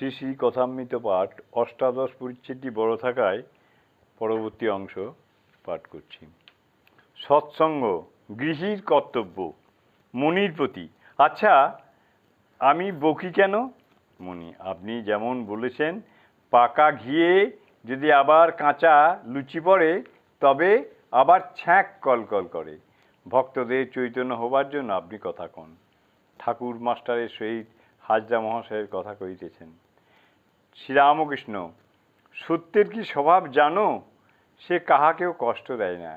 শ্রী শ্রী কথামৃত পাঠ অষ্টাদশ পরিচ্ছেদটি বড় থাকায় পরবর্তী অংশ পাঠ করছি। সৎসঙ্গ, গৃহীর কর্তব্য, মনির প্রতি। আচ্ছা আমি বকি কেন? মনি, আপনি যেমন বলেছেন, পাকা ঘিয়ে যদি আবার কাঁচা লুচি পড়ে, তবে আবার ছ্যাঁক কলকল করে। ভক্তদের চৈতন্য হবার জন্য আপনি কথা কন। ঠাকুর মাস্টারের সহিত হাজরা মহাশয়ের কথা কইতেছেন শ্রীরামকৃষ্ণ, সত্যের কি স্বভাব জানো? সে কাহাকেও কষ্ট দেয় না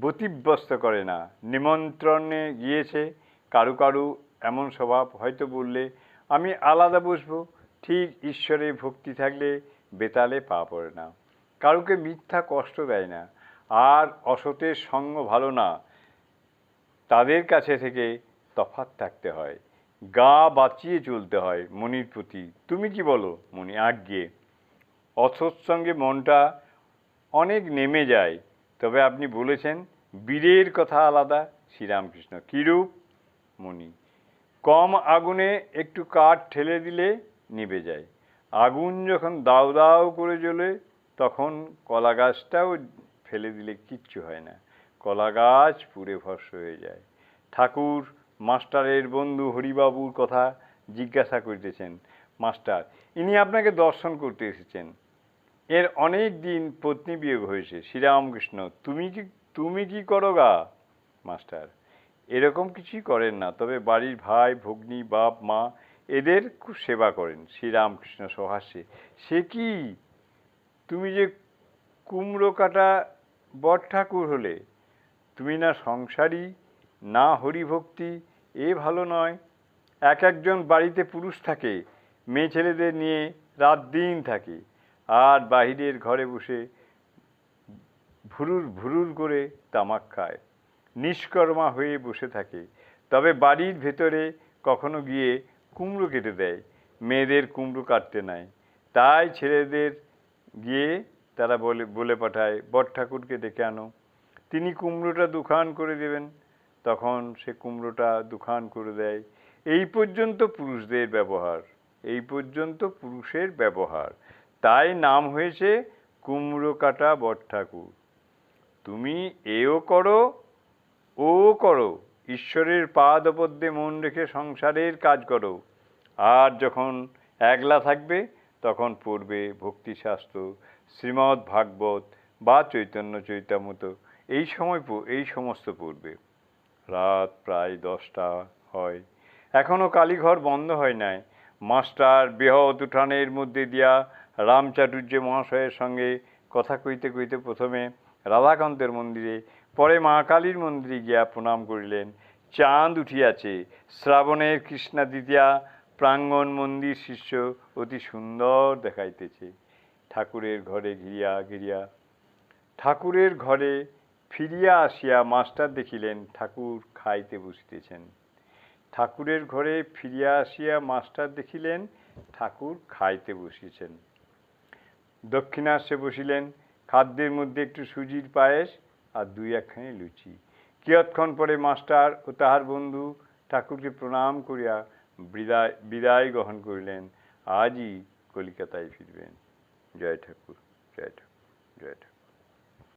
বতিব্যস্ত করে না। নিমন্ত্রণে গিয়েছে, কারু কারু এমন স্বভাব হয়তো বললে, আমি আলাদা বসবো, ঠিক ঈশ্বরে ভক্তি থাকলে বেতালে পা পড়ে না। কারুকে মিথ্যা কষ্ট দেয় না, আর অসতের সঙ্গ ভালো না। তাদের কাছে থেকে তফাত থাকতে হয়। গা বাঁচিয়ে চলতে হয় মনির প্রতি। তুমি কি বলো? মনি আজ্ঞে। অসৎসঙ্গে মনটা অনেক নেমে যায়। তবে আপনি বলেছেন, বীরের কথা আলাদা, শ্রীরামকৃষ্ণ কীরূপ? মনি, কম আগুনে একটু কাঠ ঠেলে দিলে নিভে যায়। আগুন যখন দাও দাউ করে জ্বলে, তখন কলা গাছটাও ফেলে দিলে কিচ্ছু হয় না। কলা গাছ পুড়ে ভস্ম হয়ে যায়। ঠাকুর মাস্টারের বন্ধু হরিবাবুর কথা জিজ্ঞাসা করিতেছেন, মাস্টার, ইনি আপনাকে দর্শন করতে এসেছেন। এর অনেক দিন পত্নী বিয়োগ হয়েছে। শ্রীরামকৃষ্ণ, তুমি কি তুমি কি করো গা? মাস্টার, এরকম কিছুই করেন না। তবে বাড়ির ভাই, ভগ্নী, বাপ, মা, এদের খুব সেবা করেন। শ্রীরামকৃষ্ণ সহাস্যে, সে কি? তুমি যে কুমড়ো কাটা বট ঠাকুর হলে, তুমি না সংসারী, না হরিভক্তি এ ভালো নয়। এক একজন বাড়িতে পুরুষ থাকে, মেয়ে ছেলেদের নিয়ে রাত দিন থাকে, আর বাহিরের ঘরে বসে ভুরুর ভুরুর করে তামাক খায়। নিষ্কর্মা হয়ে বসে থাকে। তবে বাড়ির ভেতরে কখনো গিয়ে কুমড়ো কেটে দেয়। মেয়েদের কুমড়ো কাটতে নাই। তাই ছেলেদের গিয়ে তারা বলে বলে পাঠায় বট ঠাকুরকে ডেকে আনো। তিনি কুমড়োটা দুখান করে দেবেন। তখন সে কুমড়োটা দুখান করে দেয়। এই পর্যন্ত পুরুষদের ব্যবহার, এই পর্যন্ত পুরুষের ব্যবহার। তাই নাম হয়েছে কুমড়ো কাটা বট ঠাকুর। তুমি এও করো ও করো, ঈশ্বরের পাদপদ্মে মন রেখে সংসারের কাজ করো। আর যখন একলা থাকবে, তখন পড়বে ভক্তিশাস্ত্র শ্রীমৎ ভাগবত বা চৈতন্য চৈতামত। এই সময় এই সমস্ত পড়বে। রাত প্রায় দশটা হয়। এখনও কালীঘর বন্ধ হয় নাই। মাস্টার বৃহৎ উঠানের মধ্যে দিয়া রামচাটুর্য মহাশয়ের সঙ্গে কথা কইতে কইতে প্রথমে রাধাকান্তের মন্দিরে, পরে মা কালীর মন্দিরে গিয়া প্রণাম করিলেন। চাঁদ উঠিয়াছে। শ্রাবণের কৃষ্ণা দ্বিতীয়া প্রাঙ্গণ মন্দির শিষ্য অতি সুন্দর দেখাইতেছে। ঠাকুরের ঘরে ঘিরিয়া ঘিরিয়া, ঠাকুরের ঘরে ফিরিয়া আসিয়া মাস্টার দেখিলেন, ঠাকুর খাইতে বসিতেছেন। ঠাকুরের ঘরে ফিরিয়া আসিয়া মাস্টার দেখিলেন, ঠাকুর খাইতে বসিয়েছেন দক্ষিণাস্যে বসিলেন, খাদ্যের মধ্যে একটু সুজির পায়েস আর দুই একখানি লুচি। কিয়ৎক্ষণ পরে মাস্টার ও তাহার বন্ধু ঠাকুরকে প্রণাম করিয়া বিদায় বিদায় গ্রহণ করিলেন। আজই কলিকাতায় ফিরবেন। জয় ঠাকুর জয় ঠাকুর জয় ঠাকুর।